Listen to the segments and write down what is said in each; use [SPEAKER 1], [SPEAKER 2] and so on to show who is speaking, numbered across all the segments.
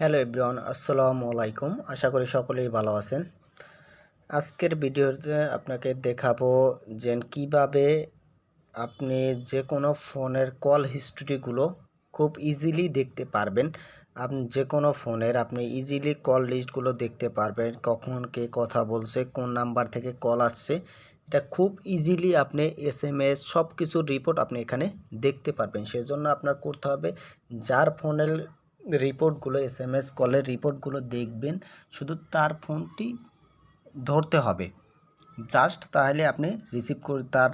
[SPEAKER 1] Hello everyone, আসসালামু আলাইকুম। আশা করি সকলেই ভালো আছেন। আজকের ভিডিওতে আপনাকে দেখাবো যে কীভাবে আপনি যে কোনো ফোনের কল হিস্ট্রিগুলো খুব ইজিলি দেখতে পারবেন। আপনি যে কোনো ফোনের আপনি ইজিলি কল লিস্টগুলো দেখতে পারবেন, কখন কে কথা বলছে, কোন নাম্বার থেকে কল আসছে। এটা খুব ইজিলি আপনি এস এম এস সব কিছুর রিপোর্ট আপনি এখানে দেখতে পারবেন। সেজন্য আপনার করতে হবে, যার ফোনের রিপোর্টগুলো এস এম এস কলের রিপোর্টগুলো দেখবেন, শুধু তার ফোনটি ধরতে হবে। জাস্ট তাহলে আপনি রিসিভ করে তার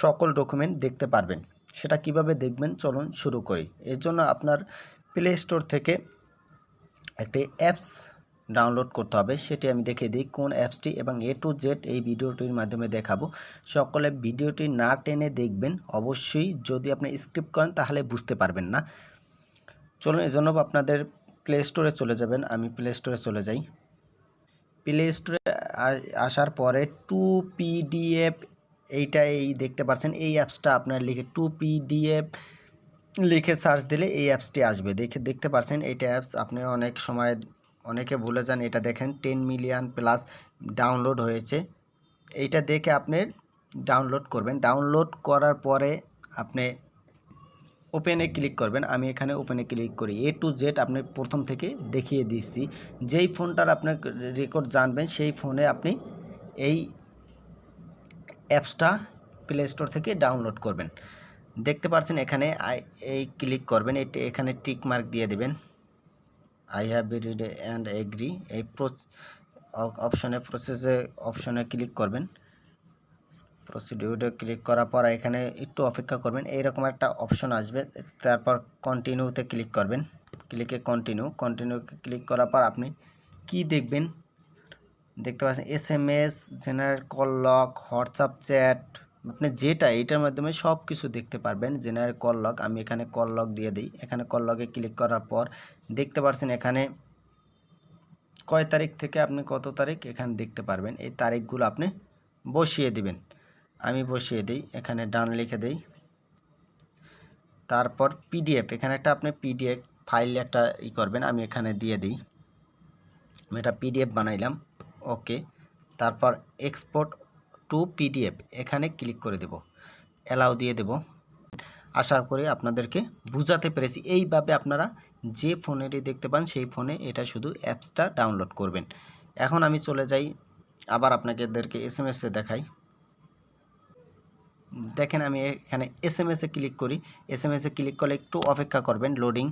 [SPEAKER 1] সকল ডকুমেন্ট দেখতে পারবেন। সেটা কীভাবে দেখবেন? চলুন শুরু করি। এর জন্য আপনার প্লে স্টোর থেকে একটি অ্যাপস ডাউনলোড করতে হবে। সেটি আমি দেখে দিই, কোন অ্যাপসটি এবং এ টু জেড এই ভিডিওটির মাধ্যমে দেখাবো। সকলে ভিডিওটি না টেনে দেখবেন, অবশ্যই যদি আপনি স্ক্রিপ্ট করেন তাহলে বুঝতে পারবেন না। চলুন এজন্য আপনাদের প্লে স্টোরে চলে যাবেন। আমি প্লে স্টোরে চলে যাই। প্লে স্টোরে আসার পরে টু পিডিএফ এইটা এই দেখতে পাচ্ছেন। এই অ্যাপসটা আপনার লিখে টু পিডিএফ লিখে সার্চ দিলে এই অ্যাপসটি আসবে। দেখে, দেখতে পাচ্ছেন, এইটা অ্যাপস আপনি অনেক সময়, অনেকে ভুলে যান, এটা দেখেন টেন মিলিয়ন প্লাস ডাউনলোড হয়েছে। এইটা দেখে আপনি ডাউনলোড করবেন। ডাউনলোড করার পরে আপনি ওপেনে ক্লিক করবেন। আমি এখানে ওপেনে ক্লিক করি। এ টু জেড আপনি প্রথম থেকে দেখিয়ে দিচ্ছি। যেই ফোনটার আপনার রেকর্ড জানবেন, সেই ফোনে আপনি এই অ্যাপসটা প্লে স্টোর থেকে ডাউনলোড করবেন। দেখতে পাচ্ছেন এখানে এই ক্লিক করবেন। এটি এখানে টিক মার্ক দিয়ে দেবেন। I have read and agree এই অপশনে প্রসেসে অপশনে ক্লিক করবেন। প্রসিডিউরে ক্লিক করার পর এখানে একটু অপেক্ষা করবেন। এইরকম একটা অপশন আসবে। তারপর কন্টিনিউতে ক্লিক করবেন। ক্লিকে কন্টিনিউ কন্টিনিউকে ক্লিক করার পর আপনি কি দেখবেন? দেখতে পাচ্ছেন S M S general call lock WhatsApp chat আপনি যেটা এটার মাধ্যমে সব কিছু দেখতে পারবেন। জেনারেল কল লক আমি এখানে কল লক দিয়ে দিই। এখানে কল লকে ক্লিক করার পর দেখতে পাচ্ছেন এখানে কয় তারিখ থেকে আপনি কত তারিখ এখানে দেখতে পারবেন। এই তারিখগুলো আপনি বসিয়ে দিবেন। আমি বসিয়ে দিই, এখানে ডান লিখে দিই। তারপর পিডিএফ এখানে একটা আপনি পিডিএফ ফাইল একটা ই করবেন, আমি এখানে দিয়ে দিই। আমি এটা পিডিএফ বানাইলাম, ওকে। তারপর এক্সপোর্ট টু পিডিএফ এখানে ক্লিক করে দেব অ্যালাউ দিয়ে দেব। আশা করি আপনাদেরকে বুঝাতে পেরেছি, এইভাবে আপনারা যে ফোনেরই দেখতে পান, সেই ফোনে এটা শুধু অ্যাপসটা ডাউনলোড করবেন। এখন আমি চলে যাই, আবার আপনাদেরকে এস এম এসে দেখাই। দেখেন আমি এখানে এস এম এসে ক্লিক করি। এস এম এসে ক্লিক করলে একটু অপেক্ষা করবেন লোডিং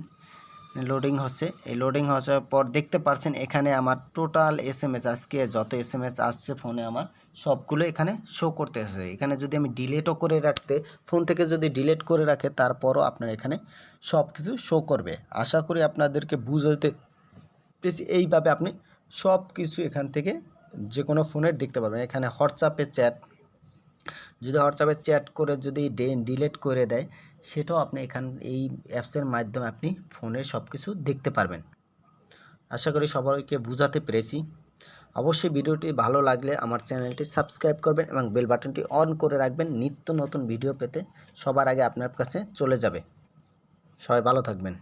[SPEAKER 1] লোডিং হচ্ছে, এই লোডিং হওয়ার পর দেখতে পাচ্ছেন এখানে আমার টোটাল এস এম এস আজকে যত এস এম এস আসছে ফোনে আমার, সবগুলো এখানে শো করতে আসে এখানে যদি আমি ডিলেটও করে রাখতে ফোন থেকে যদি ডিলেট করে রাখে, তারপরও আপনার এখানে সব কিছু শো করবে। আশা করি আপনাদেরকে বুঝাতে পেরেছি। এইভাবে আপনি সব কিছু এখান থেকে যে কোনো ফোনের দেখতে পারবেন। এখানে হোয়াটসঅ্যাপে চ্যাট যদি হোয়াটসঅ্যাপে চ্যাট করে যদি ডিলেট করে দেয়, সেটাও আপনি এখান, এই অ্যাপসের মাধ্যমে আপনি ফোনে সব কিছু দেখতে পারবেন। আশা করি সবাইকে বুঝাতে পেরেছি। অবশ্যই ভিডিওটি ভালো লাগলে আমার চ্যানেলটি সাবস্ক্রাইব করবেন এবং বেল বাটনটি অন করে রাখবেন। নিত্য নতুন ভিডিও পেতে সবার আগে আপনার কাছে চলে যাবে। সবাই ভালো থাকবেন।